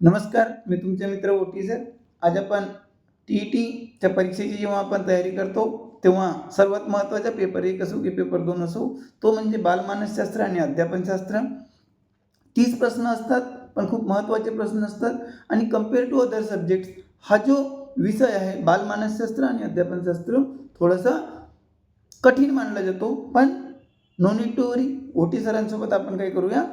नमस्कार मी तुमचे मित्र ओटी सर आज आपण टी ई टीच्या परीक्षेची जेव्हा आपण तयारी करतो तेव्हा सर्वात महत्त्वाचा पेपर एक असो की पेपर दोन असो तो म्हणजे बालमानसशास्त्र आणि अध्यापनशास्त्र. तीस प्रश्न असतात पण खूप महत्त्वाचे प्रश्न असतात. आणि कंपेअर टू अदर सब्जेक्ट्स हा जो विषय आहे बालमानसशास्त्र आणि अध्यापनशास्त्र थोडासा कठीण मानला जातो. पण नो नीड टू वरी ओटी सरांसोबत आपण काय करूया.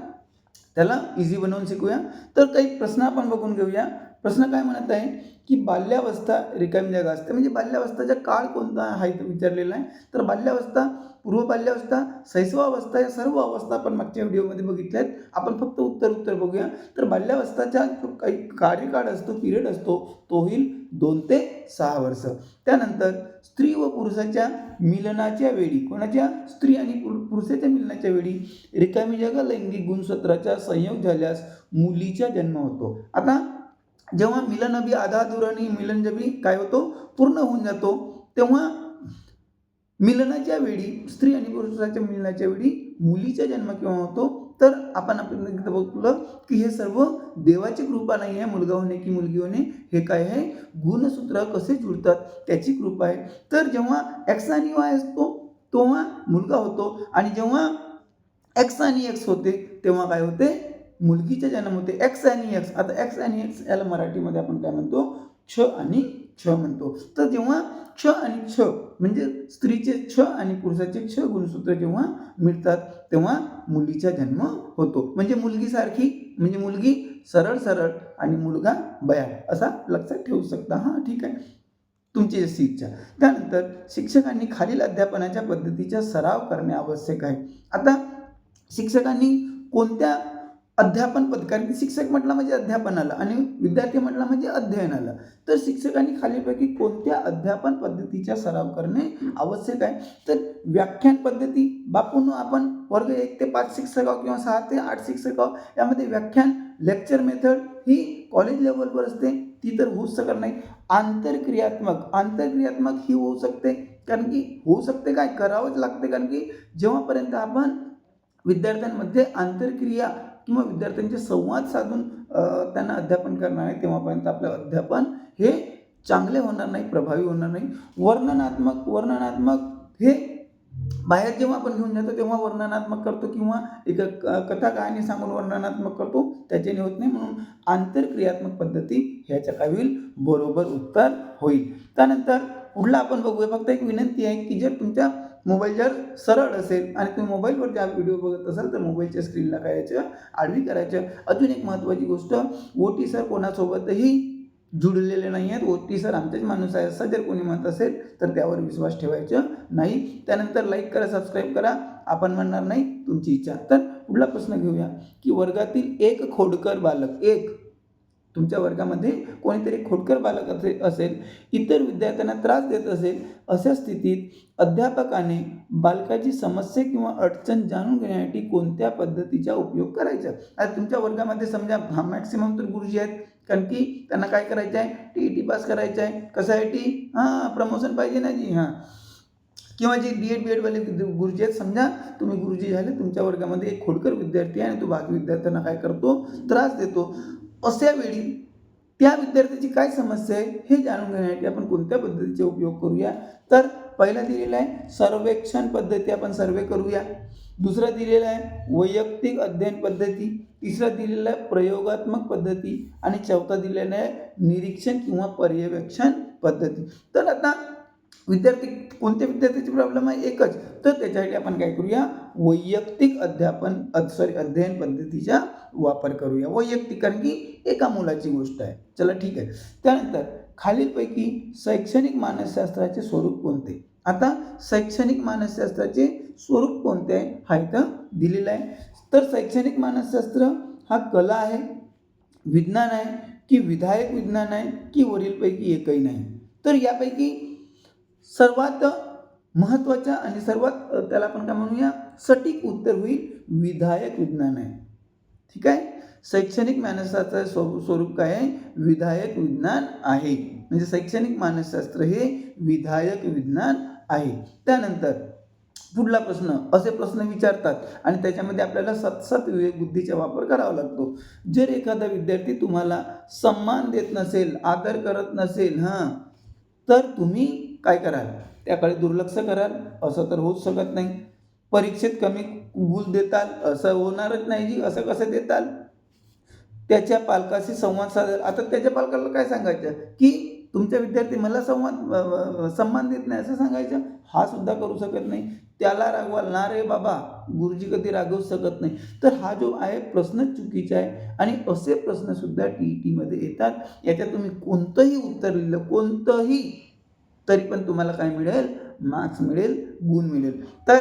त्याला इझी बनवून शिकूया. तर काही प्रश्न आपण बघून घेऊया. प्रश्न काय म्हणत आहे की बाल्यावस्था रिकामी जागा असते. म्हणजे बाल्यावस्थाचा काळ कोणता आहे विचारलेला आहे. तर बाल्यावस्था पूर्व बाल्यावस्था शैशवावस्था या सर्व अवस्था आपण मागच्या व्हिडिओमध्ये बघितल्या आहेत. आपण फक्त उत्तर उत्तर बघूया. तर बाल्यावस्थाचा जो काही कार्यकाळ असतो पिरियड असतो तो होईल दोन ते सहा वर्ष. त्यानंतर स्त्री व पुरुषाच्या मिलनाच्या वेळी कोणाच्या? स्त्री आणि पुरुषाच्या मिलनाच्या वेळी रिकामी जागा लैंगिक गुणसूत्राचा संयोग झाल्यास मुलीचा जन्म होतो. आता जेव्हा मिलनबी आधा दुराणी मिलनजबी काय होतो पूर्ण होऊन जातो तेव्हा मिलनाच्या वेळी स्त्री आणि पुरुषाच्या मिलनाच्या वेळी मुलीचा जन्म केव्हा होतो तर आपण आपण इथं बघलं की हे सर्व देवाची कृपा नाही आहे मुलगा होणे की मुलगी होणे हे काय आहे? गुणसूत्र कसे जुळतात त्याची कृपा आहे. तर जेव्हा एक्स आणि वाय असतो तेव्हा मुलगा होतो आणि जेव्हा एक्स आणि एक्स होते तेव्हा काय होते? मुलगीचा जन्म होते एक्स आणि एक्स आता एक्स आणि एक्स याला मराठीमध्ये आपण काय म्हणतो? क्ष आणि क्ष म्हणतो. तर जेव्हा क्ष आणि क्ष म्हणजे स्त्रीचे क्ष आणि पुरुषाचे क्ष गुणसूत्र जेव्हा मिळतात तेव्हा मुलीचा जन्म होतो. म्हणजे मुलगीसारखी म्हणजे मुलगी सरळ सरळ आणि मुलगा बयाळ असा लक्षात ठेवू शकता. हां ठीक आहे. तुमची जशी इच्छा. त्यानंतर शिक्षकांनी खालील अध्यापनाच्या पद्धतीचा सराव करणे आवश्यक आहे. आता शिक्षकांनी कोणत्या अध्यापन पद कारण की शिक्षक म्हटलं म्हणजे अध्यापनाला आणि विद्यार्थी म्हटलं म्हणजे अध्ययनाला. तर शिक्षकांनी खालीलपैकी कोणत्या अध्यापन पद्धतीचा सराव करणे आवश्यक आहे? तर व्याख्यान पद्धती बापून आपण वर्ग एक ते पाच शिक्षक आहोत किंवा सहा ते आठ शिक्षक आहोत यामध्ये व्याख्यान लेक्चर मेथड ही कॉलेज लेवलवर असते ती तर होऊच शकत नाही. आंतरक्रियात्मक आंतरक्रियात्मक ही होऊ शकते कारण की होऊ शकते काय? करावंच लागते कारण की जेव्हापर्यंत आपण विद्यार्थ्यांमध्ये आंतरक्रिया किंवा विद्यार्थ्यांचे संवाद साधून त्यांना अध्यापन करणार आहे तेव्हापर्यंत आपलं अध्यापन हे चांगले होणार नाही प्रभावी होणार नाही. वर्णनात्मक वर्णनात्मक हे बाहेर जेव्हा आपण घेऊन जातो तेव्हा वर्णनात्मक करतो किंवा एक क- कथा कहाणी सांगून वर्णनात्मक करतो त्याच्याने होत नाही. म्हणून आंतरक्रियात्मक पद्धती ह्याच्या काय होईल बरोबर उत्तर होईल. त्यानंतर पुढला आपण बघूया. फक्त एक विनंती आहे की जर तुमच्या मोबाईल जर सरळ असेल आणि तुम्ही मोबाईलवर ज्या व्हिडिओ बघत असाल तर मोबाईलच्या स्क्रीनला करायचं आडवी करायचं. अजून एक महत्त्वाची गोष्ट ओ टी सर कोणासोबतही जुळलेले नाही आहेत. ओ टी सर आमचेच माणूस आहे असं जर कोणी म्हणत असेल तर त्यावर विश्वास ठेवायचं नाही. त्यानंतर लाईक करा सबस्क्राईब करा. आपण म्हणणार नाही तुमची इच्छा. तर पुढला प्रश्न घेऊया की वर्गातील एक खोडकर बालक एक तुमच्या वर्गामध्ये कोणीतरी खोटकर बालक असे असेल इतर विद्यार्थ्यांना त्रास देत असेल अशा स्थितीत अध्यापकाने बालकाची समस्या किंवा अडचण जाणून घेण्यासाठी कोणत्या पद्धतीचा उपयोग करायचा? आता तुमच्या वर्गामध्ये समजा हा मॅक्सिमम तर गुरुजी आहेत कारण की त्यांना काय करायचं आहे? टी ई टी पास करायचं आहे. कशासाठी हां प्रमोशन पाहिजे ना जी हां. किंवा जे बी एड बी एडवाले गुरुजी आहेत समजा तुम्ही गुरुजी झाले तुमच्या वर्गामध्ये एक खोडकर विद्यार्थी आहे आणि तो बाकी विद्यार्थ्यांना काय करतो? त्रास देतो. अशा वेळी त्या विद्यार्थ्याची काय समस्या आहे हे जाणून घेण्यासाठी आपण कोणत्या पद्धतीचा उपयोग करूया? तर पहिला दिलेला आहे सर्वेक्षण पद्धती आपण सर्वे करूया. दुसरा दिलेला आहे वैयक्तिक अध्ययन पद्धती. तिसरा दिलेला आहे प्रयोगात्मक पद्धती. आणि चौथा दिलेला आहे निरीक्षण किंवा पर्यवेक्षण पद्धती. तर आता विद्यार्थी कोणत्या विद्यार्थ्याची प्रॉब्लेम आहे? एकच. तर त्याच्यासाठी आपण काय करूया? वैयक्तिक अध्यापन सॉरी अध्ययन पद्धतीचा वापर करूया. वैयक्तिक कारण की एका मुलाची गोष्ट आहे. चला ठीक आहे. त्यानंतर खालीलपैकी शैक्षणिक मानसशास्त्राचे स्वरूप कोणते? आता शैक्षणिक मानसशास्त्राचे स्वरूप कोणते आहे? हा इथं दिलेलं आहे. तर शैक्षणिक मानसशास्त्र हा कला आहे विज्ञान आहे की विधायक विज्ञान आहे की वरीलपैकी एकही नाही? तर यापैकी सर्वात महत्त्वाच्या आणि सर्वात त्याला आपण काय म्हणूया सटीक उत्तर होईल विधायक विज्ञान आहे. ठीक आहे? शैक्षणिक मानसशास्त्राचं स्वरूप स्वरूप काय आहे? विधायक विज्ञान आहे. म्हणजे शैक्षणिक मानसशास्त्र हे विधायक विज्ञान आहे. त्यानंतर पुढला प्रश्न असे प्रश्न विचारतात आणि त्याच्यामध्ये आपल्याला सतसत विवेक बुद्धीचा वापर करावा लागतो. जर एखादा विद्यार्थी तुम्हाला सम्मान देत नसेल आदर करत नसेल हां तर तुम्ही काय कराल? त्याकडे दुर्लक्ष कराल असं तर होऊच शकत नाही. परीक्षेत कमी गुल देताल असं होणारच नाही जी असं कसं देताल? त्याच्या पालकाशी संवाद साधल आता त्याच्या पालकाला काय सांगायचं? की तुमचा विद्यार्थी मला संवाद सन्मान देत नाही असं सांगायचं? हा सुद्धा करू शकत नाही. त्याला रागवाल ना रे बाबा गुरुजी कधी रागवू शकत नाही? तर हा जो आहे प्रश्न चुकीचा आहे. आणि असे प्रश्नसुद्धा टी ई टीमध्ये येतात. याच्यात तुम्ही कोणतंही उत्तर लिहिलं कोणतंही तरी पण तुम्हाला काय मिळेल? मार्क्स मिळेल गुण मिळेल. तर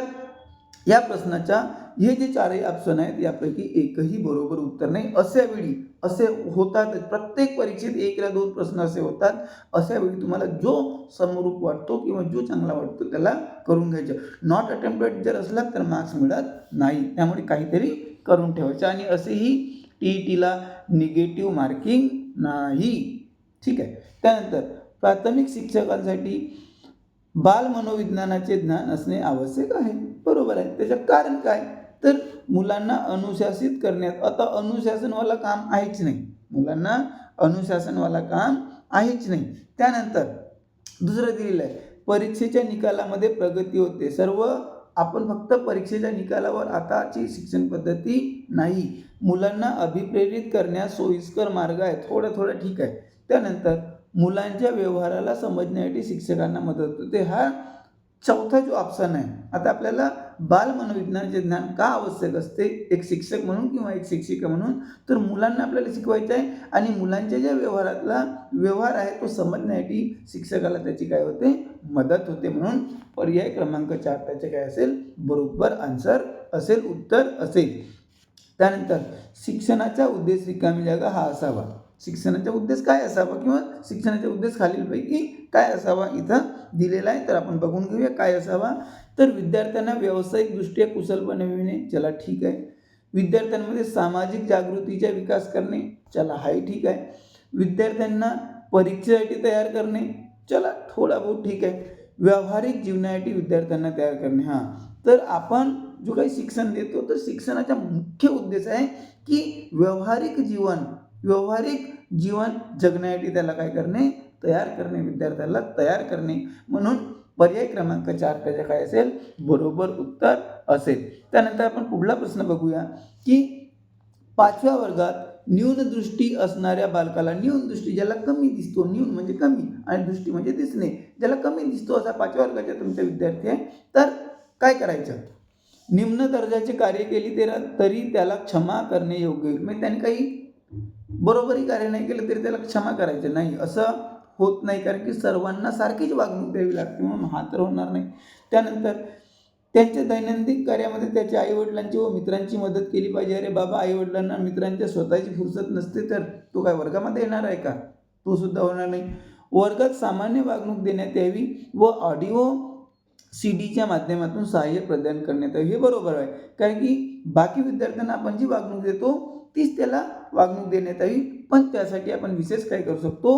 या प्रश्नाच्या हे जे चारही ऑप्शन आहेत यापैकी एकही बरोबर उत्तर नाही. अशा वेळी असे होतात प्रत्येक परीक्षेत एक दोन प्रश्न असे होतात. अशा वेळी तुम्हाला जो समरूप वाटतो किंवा जो चांगला वाटतो त्याला करून घ्यायचं. नॉट अटेम्प्टेड जर असला तर मार्क्स मिळत नाही. त्यामुळे काहीतरी करून ठेवायचं. आणि असेही टी ई टीला निगेटिव्ह मार्किंग नाही. ठीक आहे? त्यानंतर प्राथमिक शिक्षकांसाठी बाल मनोविज्ञानाचे ज्ञान असणे आवश्यक आहे. बरोबर आहे. त्याचं कारण काय? तर मुलांना अनुशासित करण्यात आता अनुशासनवाला काम आहेच नाही. मुलांना अनुशासनवाला काम आहेच नाही. त्यानंतर दुसरं दिलेलं आहे. परीक्षेच्या निकालामध्ये प्रगती होते. सर्व आपण फक्त परीक्षेच्या निकालावर आताची शिक्षण पद्धती नाही. मुलांना अभिप्रेरित करण्यास सोयीस्कर मार्ग आहे थोडं थोडं ठीक आहे. त्यानंतर मुलांच्या व्यवहाराला समजण्यासाठी शिक्षकांना मदत होते. हा चौथा जो ऑप्शन आहे आता आपल्याला बाल मनोविज्ञानाचे ज्ञान का आवश्यक असते? एक शिक्षक म्हणून किंवा एक शिक्षिका म्हणून? तर मुलांना आपल्याला शिकवायचं आहे आणि मुलांच्या ज्या व्यवहारातला व्यवहार आहे तो समजण्यासाठी शिक्षकाला त्याची काय होते? मदत होते म्हणून पर्याय क्रमांक चार त्याचे काय असेल? बरोबर आन्सर असेल उत्तर असेल. त्यानंतर शिक्षणाचा उद्देश रिकामी जागा हा असावा. शिक्षणाचा उद्देश काय असावा किंवा शिक्षणाचा उद्देश खालीलपैकी काय असावा इथं दिलेला आहे. तर आपण बघून घेऊया काय असावा. तर विद्यार्थ्यांना व्यावसायिकदृष्ट्या कुशल बनविणे चला ठीक आहे. विद्यार्थ्यांमध्ये सामाजिक जागृतीचा विकास करणे चला हाही ठीक आहे. विद्यार्थ्यांना परीक्षेसाठी तयार करणे चला थोडा बहुत ठीक आहे. व्यावहारिक जीवनासाठी विद्यार्थ्यांना तयार करणे हां. तर आपण जो काही शिक्षण देतो तर शिक्षणाचा मुख्य उद्देश आहे की व्यावहारिक जीवन व्यावहारिक जीवन जगण्यासाठी त्याला काय करणे? तयार करणे विद्यार्थ्याला तयार करणे. म्हणून पर्याय क्रमांक चार त्याचे काय असेल? बरोबर उत्तर असेल. त्यानंतर आपण पुढला प्रश्न बघूया की पाचव्या वर्गात न्यून दृष्टी असणाऱ्या बालकाला न्यून दृष्टी ज्याला कमी दिसतो न्यून म्हणजे कमी आणि दृष्टी म्हणजे दिसणे ज्याला कमी दिसतो असा पाचव्या वर्गाचा तुमचा विद्यार्थी आहे. तर काय करायचं? निम्न दर्जाचे कार्य केली तेरा तरी त्याला क्षमा करणे योग्य. होईल म्हणजे त्याने काही बरोबरी कार्य नाही केलं तरी त्याला क्षमा करायचं नाही. असं होत नाही. कारण की सर्वांना सारखीच वागणूक द्यावी लागते म्हणून हा तर होणार नाही. त्यानंतर त्यांच्या दैनंदिन कार्यामध्ये त्याच्या आईवडिलांची व मित्रांची मदत केली पाहिजे. अरे बाबा आईवडिलांना मित्रांच्या स्वतःची फुरसत नसते तर तो काय वर्गामध्ये येणार आहे का? तो सुद्धा होणार नाही. वर्गात सामान्य वागणूक देण्यात यावी व ऑडिओ सी डीच्या माध्यमातून सहाय्य प्रदान करण्यात यावी. हे बरोबर आहे. कारण की बाकी विद्यार्थ्यांना आपण जी वागणूक देतो तीच त्याला वागणूक देण्यात यावी. पण त्यासाठी आपण विशेष काय करू शकतो?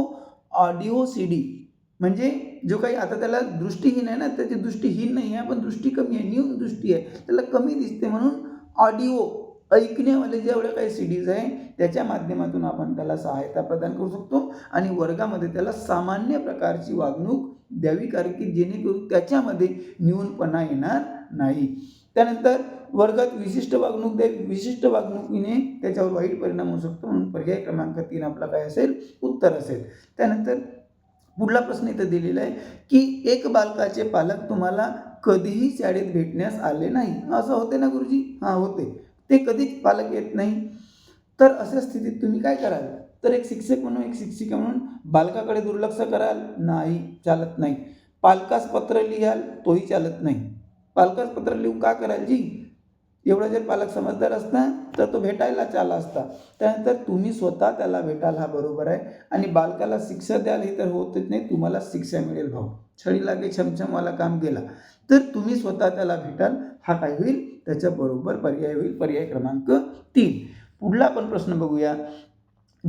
ऑडिओ सी डी म्हणजे जो काही आता त्याला दृष्टीहीन आहे ना त्याची दृष्टीहीन नाही आहे पण दृष्टी कमी आहे न्यून दृष्टी आहे त्याला कमी दिसते म्हणून ऑडिओ ऐकण्यावाले जेवढ्या काही सी डीज आहे त्याच्या माध्यमातून आपण त्याला सहायता प्रदान करू शकतो आणि वर्गामध्ये त्याला सामान्य प्रकारची वागणूक द्यावी कारण की जेणेकरून त्याच्यामध्ये न्यूनपणा येणार नाही. त्यानंतर वर्गात विशिष्ट वागणूक द्या विशिष्ट वागणुकीने त्याच्यावर वाईट परिणाम होऊ शकतो म्हणून पर्याय क्रमांक तीन आपला काय असेल? उत्तर असेल. त्यानंतर पुढला प्रश्न इथं दिलेला आहे की एक बालकाचे पालक तुम्हाला कधीही शाळेत भेटण्यास आले नाही. असं होते ना गुरुजी? हां होते. ते कधीच पालक येत नाही. तर अशा स्थितीत तुम्ही काय कराल? तर एक शिक्षक म्हणून एक शिक्षिका म्हणून बालकाकडे दुर्लक्ष कराल? नाही चालत नाही. पालकास पत्र लिहाल तोही चालत नाही. पालकास पत्र लिहून का कराल जी? एवढं जर पालक समजदार असता तर तो भेटायला आला असता. त्यानंतर तुम्ही स्वतः त्याला भेटाल हा बरोबर आहे. आणि बालकाला शिक्षा द्याल हे तर होतच नाही. तुम्हाला शिक्षा मिळेल भाऊ. छडी लागे छमछमवाला काम गेला तर तुम्ही स्वतः त्याला भेटाल. हा काय होईल? त्याच्याबरोबर पर्याय होईल. पर्याय क्रमांक तीन. पुढला आपण प्रश्न बघूया.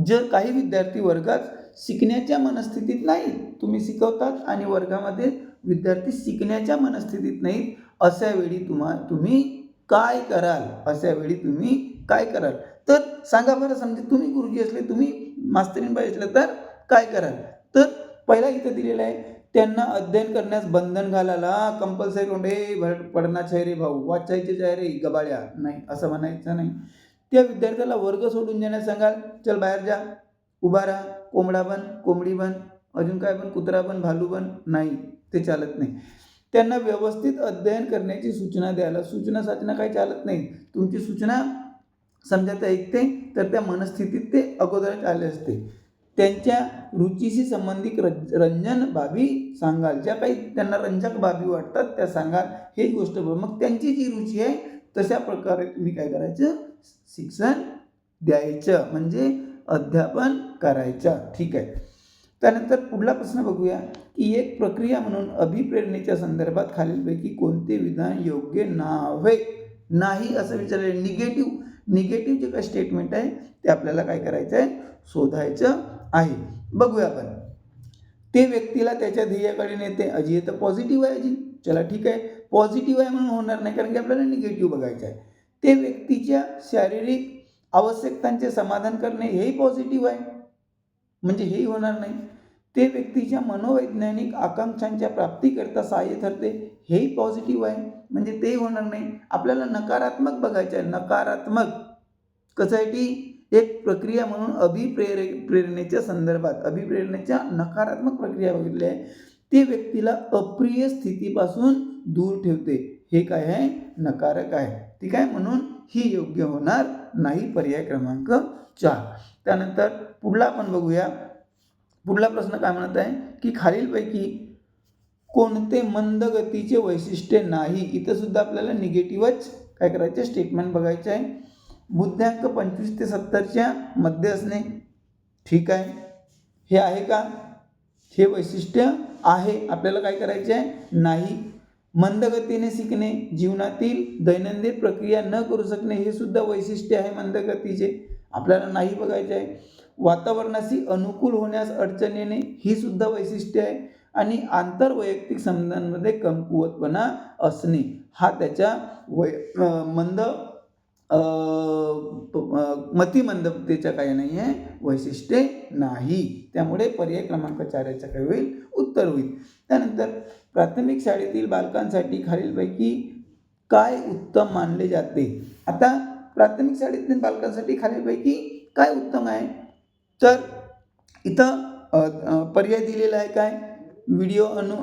जर काही विद्यार्थी वर्गात शिकण्याच्या मनस्थितीत नाही तुम्ही शिकवतात आणि वर्गामध्ये विद्यार्थी शिकण्याच्या मनस्थितीत नाहीत अशा वेळी तुम्हा तुम्ही काय कराल? अशा वेळी तुम्ही काय कराल? तर सांगा बरं समजा तुम्ही गुरुजी असले तुम्ही मास्तरींबाई असले तर काय कराल? तर पहिला इथं दिलेलं आहे त्यांना अध्ययन करण्यास बंधन घालायला कंपल्सरी कोण रे पडना रे भाऊ वाचायचे आहे रे गबाळ्या नाही असं म्हणायचं नाही. त्या विद्यार्थ्याला वर्ग सोडून देण्यास सांगाल चल बाहेर जा. उभा राहा. कोंबडा बन कोंबडी बन. अजून काय बन? कुत्रा बन भालू बन. नाही ते चालत नाही. त्यांना व्यवस्थित अध्ययन करण्याची सूचना द्यायला. सूचना साचना काही चालत नाही. तुमची सूचना समजा ते ऐकते तर त्या मनस्थितीत ते अगोदरच आले असते. त्यांच्या रुचीशी संबंधित रज रंजन बाबी सांगाल. ज्या काही त्यांना रंजक बाबी वाटतात त्या सांगाल. हेच गोष्ट बघ. मग त्यांची जी रुची आहे तशा प्रकारे तुम्ही काय करायचं? शिक्षण द्यायचं. म्हणजे अध्यापन करायचं. ठीक आहे. त्यानंतर पुढला प्रश्न बघूया की एक प्रक्रिया म्हणून अभिप्रेरणेच्या संदर्भात खालीलपैकी कोणते विधान योग्य नावे? नाही असं विचारले निगेटिव्ह निगेटिव्ह जे काही स्टेटमेंट आहे ते आपल्याला काय करायचं आहे? शोधायचं आहे. बघूया आपण. ते व्यक्तीला त्याच्या ध्येयाकडे नेते. अजी तर पॉझिटिव्ह आहे अजी चला ठीक आहे. पॉझिटिव्ह आहे म्हणून होणार नाही कारण की आपल्याला निगेटिव्ह बघायचं आहे. ते व्यक्तीच्या शारीरिक आवश्यकतांचे समाधान करणे हेही पॉझिटिव्ह आहे. म्हणजे हेही होणार नाही. ते व्यक्तीच्या मनोवैज्ञानिक आकांक्षांच्या प्राप्तीकरता सहाय्य ठरते. हेही पॉझिटिव्ह आहे. म्हणजे ते होणार नाही. आपल्याला नकारात्मक बघायचं आहे. नकारात्मक. कसं आहे की एक प्रक्रिया म्हणून अभिप्रेरे प्रेरणेच्या संदर्भात अभिप्रेरणेच्या नकारात्मक प्रक्रिया बघितली आहे. ते व्यक्तीला अप्रिय स्थितीपासून दूर ठेवते. हे काय आहे? नकारक आहे. ठीक आहे? म्हणून ही योग्य होणार नाही. पर्याय क्रमांक चार. त्यानंतर पुढला आपण बघूया. पुढला प्रश्न काय म्हणत आहे? की खालीलपैकी कोणते मंद गतीचे वैशिष्ट्य नाही? इथं सुद्धा आपल्याला निगेटिव्हच काय करायचे? स्टेटमेंट बघायचे आहे. बुद्ध्यांक पंचवीस ते सत्तरच्या मध्ये असणे ठीक आहे. हे आहे का? हे वैशिष्ट्य आहे. आपल्याला काय करायचे आहे? नाही. मंदगतीने शिकणे जीवनातील दैनंदिन प्रक्रिया न करू शकणे हे सुद्धा वैशिष्ट्य आहे मंदगतीचे आपल्याला नाही बघायचे आहे. वातावरणाशी अनुकूल होण्यास अडचण येणे ही सुद्धा वैशिष्ट्य आहे. आणि आंतरवैयक्तिक संबंधांमध्ये कमकुवतपणा असणे हा त्याच्या वै मंद मतिमंदतेच्या काही नाही आहे वैशिष्ट्ये नाही. त्यामुळे पर्याय क्रमांक चार याचं काय होईल उत्तर होईल. त्यानंतर प्राथमिक शाळेतील बालकांसाठी खालीलपैकी काय उत्तम मानले जाते? आता प्राथमिक शाळेतील बालकांसाठी खालीलपैकी काय उत्तम आहे? तर इथं पर्याय दिलेला आहे काय? व्हिडिओ अनु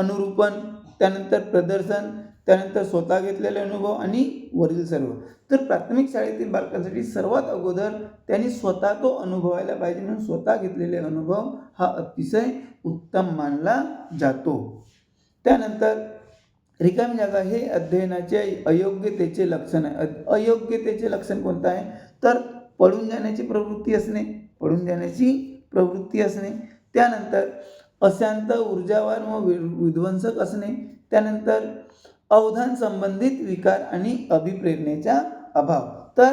अनुरूपण त्यानंतर प्रदर्शन त्यानंतर स्वतः घेतलेले अनुभव आणि वरील सर्व. तर प्राथमिक शाळेतील बालकांसाठी सर्वात अगोदर त्यांनी स्वतः तो अनुभवायला पाहिजे म्हणून स्वतः घेतलेले अनुभव हा अतिशय उत्तम मानला जातो. त्यानंतर रिकामी जागा हे अध्ययनाचे अयोग्यतेचे लक्षण आहे. अयोग्यतेचे लक्षण कोणतं आहे? तर पळून जाण्याची प्रवृत्ती असणे पडून जाण्याची प्रवृत्ती असणे त्यानंतर अशांत ऊर्जावान व विध्वंसक असणे त्यानंतर अवधान संबंधित विकार आणि अभिप्रेरणेचा अभाव. तर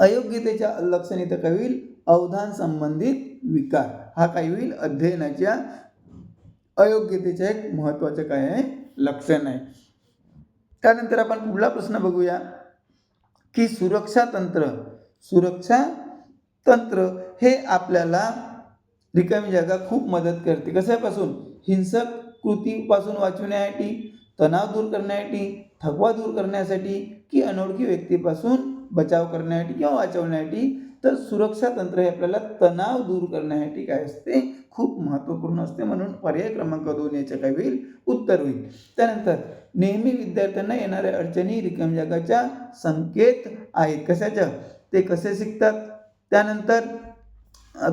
अयोग्यतेच्या लक्षणे तर काय होईल अवधान संबंधित विकार. हा काय होईल अध्ययनाच्या अयोग्यतेचं एक महत्त्वाचं काय आहे लक्षण आहे. त्यानंतर आपण पुढला प्रश्न बघूया की सुरक्षा तंत्र सुरक्षा तंत्र हे आपल्याला रिकामी जागा खूप मदत करते. कशापासून? हिंसक कृतीपासून वाचवण्यासाठी तणाव दूर करण्यासाठी थकवा दूर करण्यासाठी की अनोळखी व्यक्तीपासून बचाव करण्यासाठी किंवा वाचवण्यासाठी? तर सुरक्षा तंत्र हे आपल्याला तणाव दूर करण्यासाठी काय असते? खूप महत्त्वपूर्ण असते म्हणून पर्याय क्रमांक दोन याचं काय होईल उत्तर होईल. त्यानंतर नेहमी विद्यार्थ्यांना येणाऱ्या अडचणी रिकाम जगाच्या संकेत आहेत. कशाच्या? ते कसे शिकतात? त्यानंतर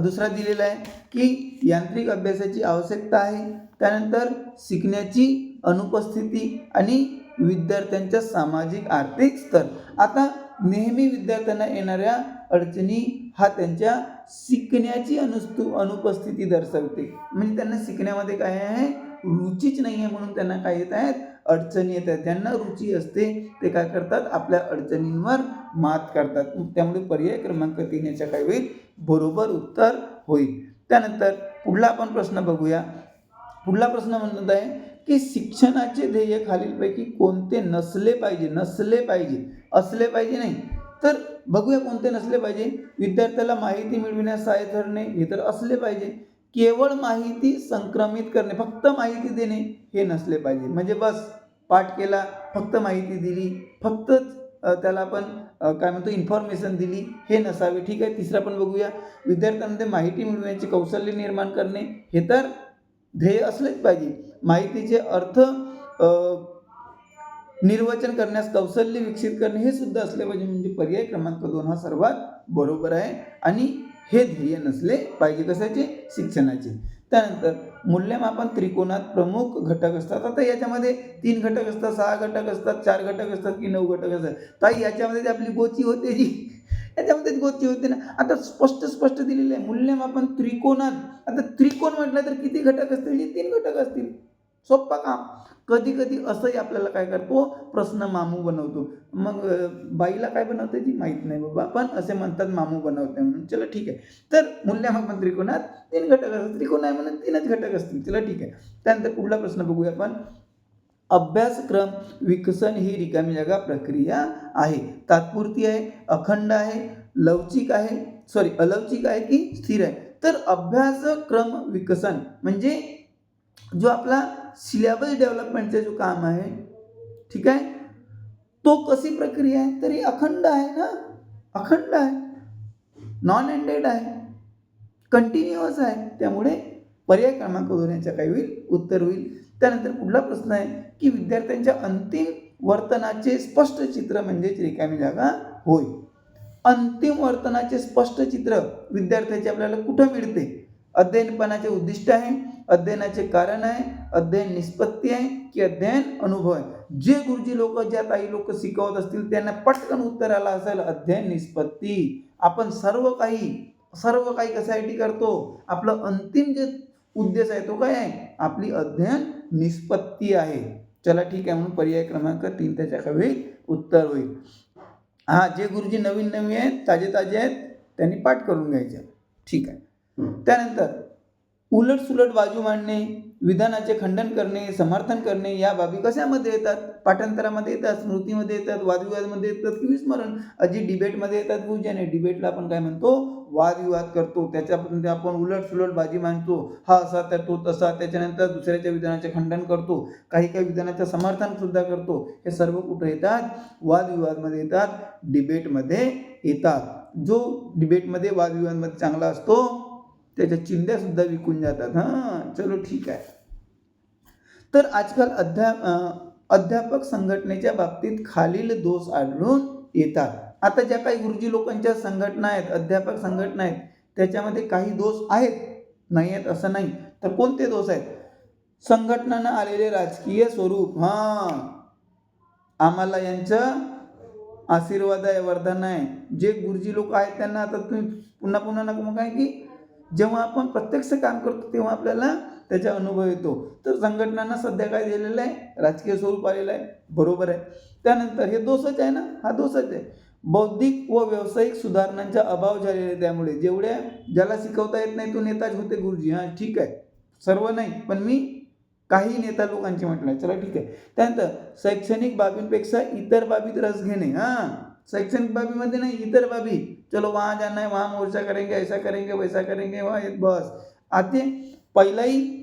दुसरा दिलेला आहे की यांत्रिक अभ्यासाची आवश्यकता आहे. त्यानंतर शिकण्याची अनुपस्थिती आणि विद्यार्थ्यांच्या सामाजिक आर्थिक स्तर. आता नेहमी विद्यार्थ्यांना येणाऱ्या अडचणी हा त्यांच्या शिकण्याची अनुस्तु अनुपस्थिती दर्शवते. म्हणजे त्यांना शिकण्यामध्ये काय आहे? रुचीच नाही आहे म्हणून त्यांना काय येत आहेत? अडचणी येत आहेत. ज्यांना रुची असते ते काय करतात? आपल्या अडचणींवर मात करतात. त्यामुळे पर्याय क्रमांक तीन याच्या काय होईल बरोबर उत्तर होईल. त्यानंतर पुढला आपण प्रश्न बघूया. पुढला प्रश्न म्हणत आहे की शिक्षणाचे ध्येय खालीलपैकी कोणते नसले पाहिजे? नसले पाहिजे. असले पाहिजे नाही. तर बघूया कोणते नसले पाहिजे? विद्यार्थ्याला माहिती मिळविण्यास सहाय्य करणे हे तर असले पाहिजे. केवळ माहिती संक्रमित करणे फक्त माहिती देणे हे नसले पाहिजे. म्हणजे बस पाठ केला फक्त माहिती दिली फक्तच त्याला आपण काय म्हणतो इन्फॉर्मेशन दिली. हे नसावे. ठीक आहे तिसरं पण बघूया. विद्यार्थ्यांमध्ये माहिती मिळवण्याचे कौशल्य निर्माण करणे हे तर ध्येय असलेच पाहिजे. माहितीचे अर्थ निर्वचन करण्यास कौशल्य विकसित करणे हे सुद्धा असले पाहिजे. म्हणजे पर्याय क्रमांक दोन हा सर्वात बरोबर आहे. आणि हे ध्येय नसले पाहिजे कशाचे? शिक्षणाचे. त्यानंतर मूल्यमापन त्रिकोणात प्रमुख घटक असतात. आता याच्यामध्ये तीन घटक असतात सहा घटक असतात चार घटक असतात की नऊ घटक असतात? ताई याच्यामध्ये आपली गोची होते जी याच्यामध्ये गोची होते ना? आता स्पष्ट स्पष्ट दिलेलं आहे. मूल्यमापन त्रिकोणात आता त्रिकोण म्हटलं तर किती घटक असतील? जी तीन घटक असतील. सोप्पा काम. कधी कधी असंही आपल्याला काय करतो प्रश्न मामू बनवतो. मग बाईला काय बनवते ती माहीत नाही बाबा. पण असे म्हणतात मामू बनवते म्हणून. चला ठीक आहे. तर मूल्यमापन त्रिकोणात तीन घटक असतात त्रिकोण आहे म्हणून? तीनच घटक असतील. चला ठीक आहे. त्यानंतर पुढला प्रश्न बघूया आपण. अभ्यासक्रम विकसन ही रिकामी जागा प्रक्रिया आहे. तात्पुरती आहे अखंड आहे लवचिक आहे सॉरी अलवचिक आहे की स्थिर आहे? तर अभ्यासक्रम विकसन म्हणजे जो आपला सिलेबस डेव्हलपमेंटचा जो काम आहे ठीक आहे? तो कशी प्रक्रिया आहे? तरी अखंड आहे ना? अखंड आहे. नॉन एंडेड आहे. कंटिन्युअस आहे. त्यामुळे पर्याय क्रमांक दोन याच्या काय होईल उत्तर होईल. त्यानंतर पुढला प्रश्न आहे की विद्यार्थ्यांच्या अंतिम वर्तनाचे स्पष्ट चित्र म्हणजेच रिकामी जागा होय. अंतिम वर्तनाचे स्पष्ट चित्र विद्यार्थ्याचे आपल्याला कुठं मिळते? अध्ययनपणाचे उद्दिष्ट आहे अध्ययनाचे कारण आहे अध्ययन निष्पत्ती आहे की अध्ययन अनुभव आहे. जे गुरुजी लोक ज्या काही लोक शिकवत असतील त्यांना पटकन उत्तर आलं असेल अध्ययन निष्पत्ती. आपण सर्व काही सर्व काही कशासाठी करतो. आपलं अंतिम जे उद्देश आहे तो काय आहे? आपली अध्ययन निष्पत्ती आहे. चला ठीक आहे म्हणून पर्याय क्रमांक तीन त्याच्या कवी उत्तर होईल. हां जे गुरुजी नवीन नवीन आहेत ताजे ताजे आहेत त्यांनी पाठ करून घ्यायचे. ठीक आहे. त्यानंतर उलट सुलट बाजू मांडणे विधानाचे खंडन करणे समर्थन करणे या बाबी कशामध्ये येतात? पाठांतरामध्ये येतात स्मृतीमध्ये येतात वादविवादमध्ये येतात की विस्मरण अजी डिबेटमध्ये येतात गुरुजाने डिबेटला आपण काय म्हणतो? वादविवाद करतो. त्याच्यापर्यंत आपण उलट सुलट बाजी मांडतो. हा असा तर तो तसा. त्याच्यानंतर दुसऱ्याच्या विधानाचे खंडन करतो. काही काही विधानाचं समर्थन सुद्धा करतो. हे सर्व कुठं येतात? वादविवादमध्ये येतात. डिबेटमध्ये येतात. जो डिबेटमध्ये वादविवादमध्ये चांगला असतो त्याच्या चिंध्या सुद्धा विकून जातात. हां चलो ठीक आहे. तर आजकाल अध्या अध्यापक संघटनेच्या बाबतीत खालील दोष आढळून येतात. आता ज्या काही गुरुजी लोकांच्या संघटना आहेत अध्यापक संघटना आहेत त्याच्यामध्ये काही दोष आहेत? नाही आहेत असं नाही. तर कोणते दोष आहेत? संघटनानं आलेले राजकीय स्वरूप. हां. आम्हाला यांचं आशीर्वाद आहे वरदान आहे. जे गुरुजी लोक आहेत त्यांना आता तुम्ही पुन्हा पुन्हा नको मग काय की जेव्हा आपण प्रत्यक्ष काम करतो तेव्हा आपल्याला त्याचा अनुभव येतो. तर संघटनांना सध्या काय दिलेलं आहे? राजकीय स्वरूप आलेलं आहे. बरोबर आहे. त्यानंतर हे दोषच आहे ना? हा दोषच आहे. बौद्धिक व व्यावसायिक सुधारणांचा अभाव झालेला आहे त्यामुळे. जेवढ्या ज्याला शिकवता येत नाही तो नेताच होते गुरुजी. हां ठीक आहे. सर्व नाही पण मी काही नेता लोकांचे म्हटलं आहे. चला ठीक आहे. त्यानंतर शैक्षणिक बाबींपेक्षा इतर बाबीत रस घेणे. हां. शैक्षणिक बाबीमध्ये नाही इतर बाबी. चलो वहाँ जाना है वहाँ मोर्चा करेंगे ऐसा करेंगे वैसा करेंगे वहाँ बस. आते पहिलाही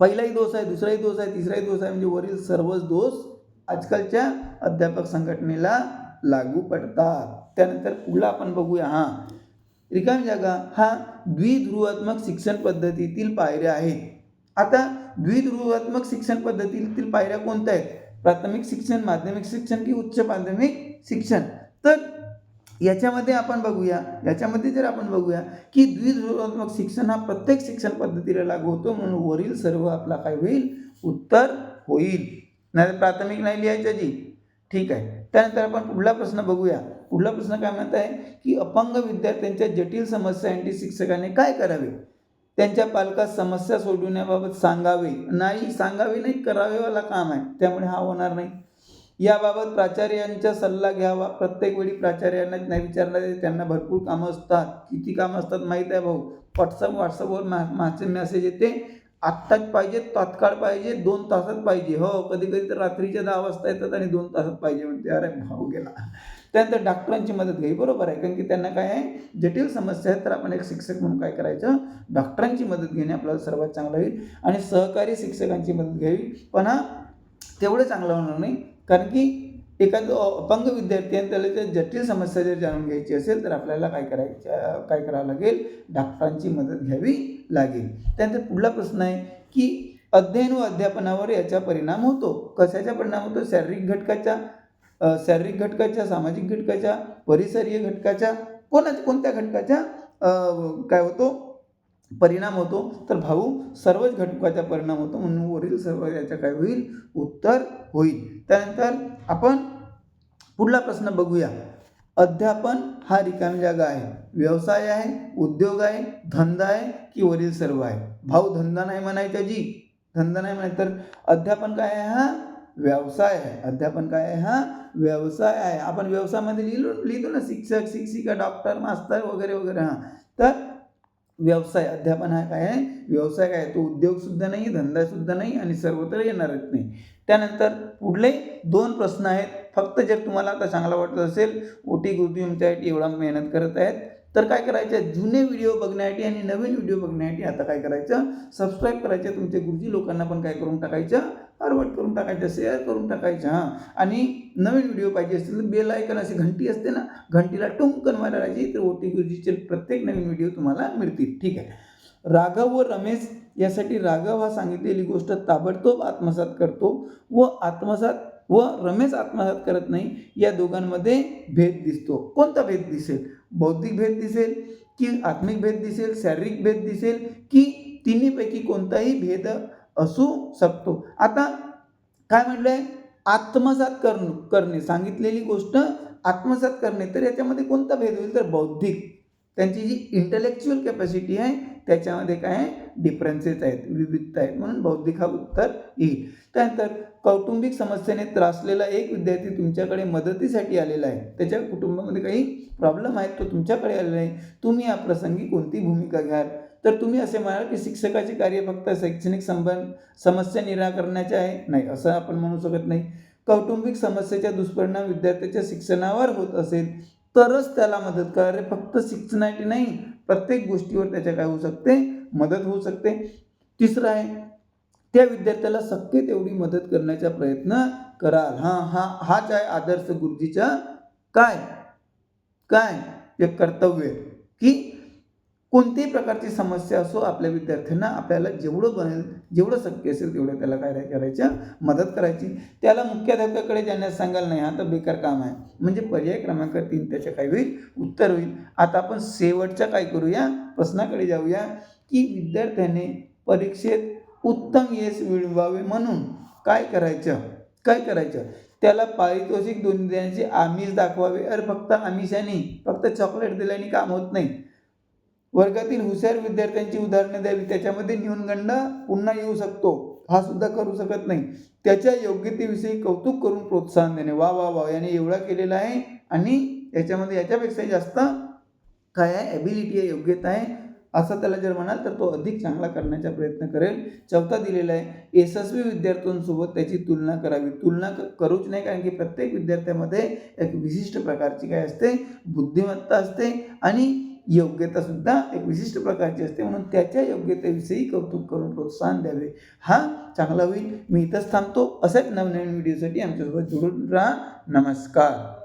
पहिलाही दोष आहे दुसराही दोष आहे तिसराही दोष आहे म्हणजे वरील सर्वच दोष आजकालच्या अध्यापक संघटनेला लागू पडतात. त्यानंतर पुढला आपण बघूया हां. रिकामी जागा हा द्विध्रुवात्मक शिक्षण पद्धतीतील पायऱ्या आहेत. आता द्विध्रुवात्मक शिक्षण पद्धतीतील पायऱ्या कोणत्या आहेत? प्राथमिक शिक्षण माध्यमिक शिक्षण की उच्च माध्यमिक शिक्षण? तर याच्यामध्ये आपण बघूया याच्यामध्ये जर आपण बघूया की द्विधोरणात्मक शिक्षण हा प्रत्येक शिक्षण पद्धतीला लागू होतो म्हणून वरील सर्व आपला काय होईल? उत्तर होईल. नाही प्राथमिक नाही लिहायचं जी. ठीक आहे. त्यानंतर आपण पुढला प्रश्न बघूया. पुढला प्रश्न काय म्हणत आहे? की अपंग विद्यार्थ्यांच्या जटिल समस्यांसाठी शिक्षकाने काय करावे? त्यांच्या पालकास समस्या सोडवण्याबाबत सांगावे. नाही सांगावे नाही करावेवाला काम आहे. त्यामुळे हा होणार नाही. याबाबत प्राचार्यांचा सल्ला घ्यावा. प्रत्येक वेळी प्राचार्यांना नाही विचारणार त्यांना भरपूर कामं असतात. किती कामं असतात माहीत आहे भाऊ? व्हॉट्सअप व्हॉट्सअपवर मा माझे मेसेज येते. आत्ताच पाहिजे तात्काळ पाहिजे दोन तासात पाहिजे. हो कधी कधी तर रात्रीच्या दहा वाजता येतात आणि दोन तासात पाहिजे म्हणते. अरे भाऊ गेला. त्यानंतर डॉक्टरांची मदत घ्यावी बरोबर आहे. कारण की त्यांना काय आहे? जटिल समस्या आहेत तर आपण एक शिक्षक म्हणून काय करायचं? डॉक्टरांची मदत घेणे आपल्याला सर्वात चांगलं होईल. आणि सहकारी शिक्षकांची मदत घ्यावी. पण हा तेवढं चांगलं होणार नाही. कारण की एखादं अपंग विद्यार्थी आणि त्याला जर जटिल समस्या जर जाणून घ्यायची असेल तर आपल्याला काय करायचं काय करावं लागेल? डॉक्टरांची मदत घ्यावी लागेल. त्यानंतर पुढला प्रश्न आहे की अध्ययन व अध्यापनावर याचा परिणाम होतो? कशाचा परिणाम होतो? शारीरिक घटकाच्या शारीरिक घटकाच्या सामाजिक घटकाच्या परिसरीय घटकाच्या कोणाच्या कोणत्या घटकाच्या काय होतो? परिणाम होतो तर भाऊ सर्वच घटकाचा परिणाम होतो म्हणून वरील सर्व याचा काय होईल? उत्तर होईल. त्यानंतर आपण पुढला प्रश्न बघूया. अध्यापन हा रिकामी जागा आहे. व्यवसाय आहे उद्योग आहे धंदा आहे की वरील सर्व आहे? भाऊ धंदा नाही म्हणायचा जी. धंदा नाही म्हणायचं. तर अध्यापन काय आहे हा? व्यवसाय आहे. अध्यापन काय आहे हा? व्यवसाय आहे. आपण व्यवसायामध्ये लिहिलो लिहितो ना शिक्षक शिक्षिका डॉक्टर मास्तर वगैरे वगैरे हां. तर व्यवसाय अध्यापन हा काय आहे? व्यवसाय काय आहे? तो उद्योगसुद्धा नाही धंदासुद्धा नाही आणि सर्वत्र येणारच नाही. त्यानंतर पुढले दोन प्रश्न आहेत. फक्त जर तुम्हाला आता चांगला वाटत असेल ओटी गुरुजी तुमच्यासाठी एवढा मेहनत करत आहेत तर काय करायचं जुने व्हिडिओ बघण्यासाठी आणि नवीन व्हिडिओ बघण्यासाठी आता काय करायचं? सबस्क्राईब करायचं. तुमच्या गुरुजी लोकांना पण काय करून टाकायचं? फॉरवर्ड करून टाकायचं शेअर करून टाकायचं हां. आणि नवीन व्हिडिओ पाहिजे असतील तर बेल ऐकन अशी घंटी असते ना घंटीला टुंकन मारायची तर ओ टी गुरुजीचे प्रत्येक नवीन व्हिडिओ तुम्हाला मिळतील. ठीक आहे. राघव व रमेश यासाठी राघव हा सांगितलेली गोष्ट ताबडतोब आत्मसात करतो व आत्मसात व रमेश आत्मसात करत नाही या दोघांमध्ये भेद दिसतो. कोणता भेद दिसेल? बौद्धिक भेद दिसेल की आत्मिक भेद दिसेल? शारीरिक भेद दिसेल की तिन्हीपैकी कोणताही भेद असू शकतो. आता काय म्हटलं आहे आत्मसात करण करणे. सांगितलेली गोष्ट आत्मसात करणे. तर याच्यामध्ये कोणता भेद होईल? तर बौद्धिक. त्यांची जी इंटलेक्च्युअल कॅपॅसिटी आहे त्याच्यामध्ये काय आहे? डिफरन्सेस आहेत विविधता आहेत. म्हणून बौद्धिक हा उत्तर येईल. त्यानंतर कौटुंबिक समस्येने त्रासलेला एक विद्यार्थी तुमच्याकडे मदतीसाठी आलेला आहे. त्याच्या कुटुंबामध्ये काही प्रॉब्लेम आहेत तो तुमच्याकडे आलेला आहे. तुम्ही या प्रसंगी कोणती भूमिका घ्याल? तर तुम्ही असे म्हणाल की शिक्षकाचे कार्य फक्त शैक्षणिक संबंध समस्या निराकरणाचे आहे? नाही असं आपण म्हणू शकत नाही. कौटुंबिक समस्येचा दुष्परिणाम विद्यार्थ्याच्या शिक्षणावर होत असेल तरच त्याला मदत करा रे फक्त शिक्षणाची नाही प्रत्येक गोष्टीवर त्याच्या काय होऊ शकते? मदत होऊ शकते. तिसरं आहे त्या विद्यार्थ्याला शक्य तेवढी मदत करण्याचा प्रयत्न कराल. हां हा हाच आहे आदर्श गुरुजीचा काय? काय? एक कर्तव्य की कोणतीही प्रकारची समस्या असो आपल्या विद्यार्थ्यांना आपल्याला जेवढं बनेल जेवढं शक्य असेल तेवढं त्याला काय करायचं मदत करायची. त्याला मुख्याध्यापकाकडे जाण्यास सांगायला नाही हा तर बेकार काम आहे. म्हणजे पर्याय क्रमांक तीन त्याच्या काय होईल उत्तर होईल. आता आपण शेवटच्या काय करूया? प्रश्नाकडे जाऊया. की विद्यार्थ्याने परीक्षेत उत्तम यश मिळवावे म्हणून काय करायचं? काय करायचं? त्याला पारितोषिक दोन देण्याचे आमिष दाखवावे. अरे फक्त आमिषाने फक्त चॉकलेट दिल्याने काम होत नाही. वर्गातील हुशार विद्यार्थ्यांची उदाहरणे द्यावी. त्याच्यामध्ये न्यूनगंड पुन्हा येऊ शकतो. हा सुद्धा करू शकत नाही. त्याच्या योग्यतेविषयी कौतुक करून प्रोत्साहन देणे. वा वा वा याने एवढा केलेला आहे. आणि याच्यामध्ये याच्यापेक्षा जास्त काय आहे? ॲबिलिटी आहे योग्यता आहे. असं त्याला जर म्हणाल तर तो अधिक चांगला करण्याचा प्रयत्न करेल. चौथा दिलेला आहे. यशस्वी विद्यार्थ्यांसोबत त्याची तुलना करावी. तुलना करूच नाही कारण की प्रत्येक विद्यार्थ्यामध्ये एक विशिष्ट प्रकारची काय असते? बुद्धिमत्ता असते. आणि योग्यता सुद्धा एक विशिष्ट प्रकारची असते. म्हणून त्याच्या योग्यतेविषयी कौतुक करून प्रोत्साहन द्यावे. हा चांगला होईल. मी इथंच थांबतो. असेच नवनवीन व्हिडिओसाठी आमच्यासोबत जोडून राहा. नमस्कार.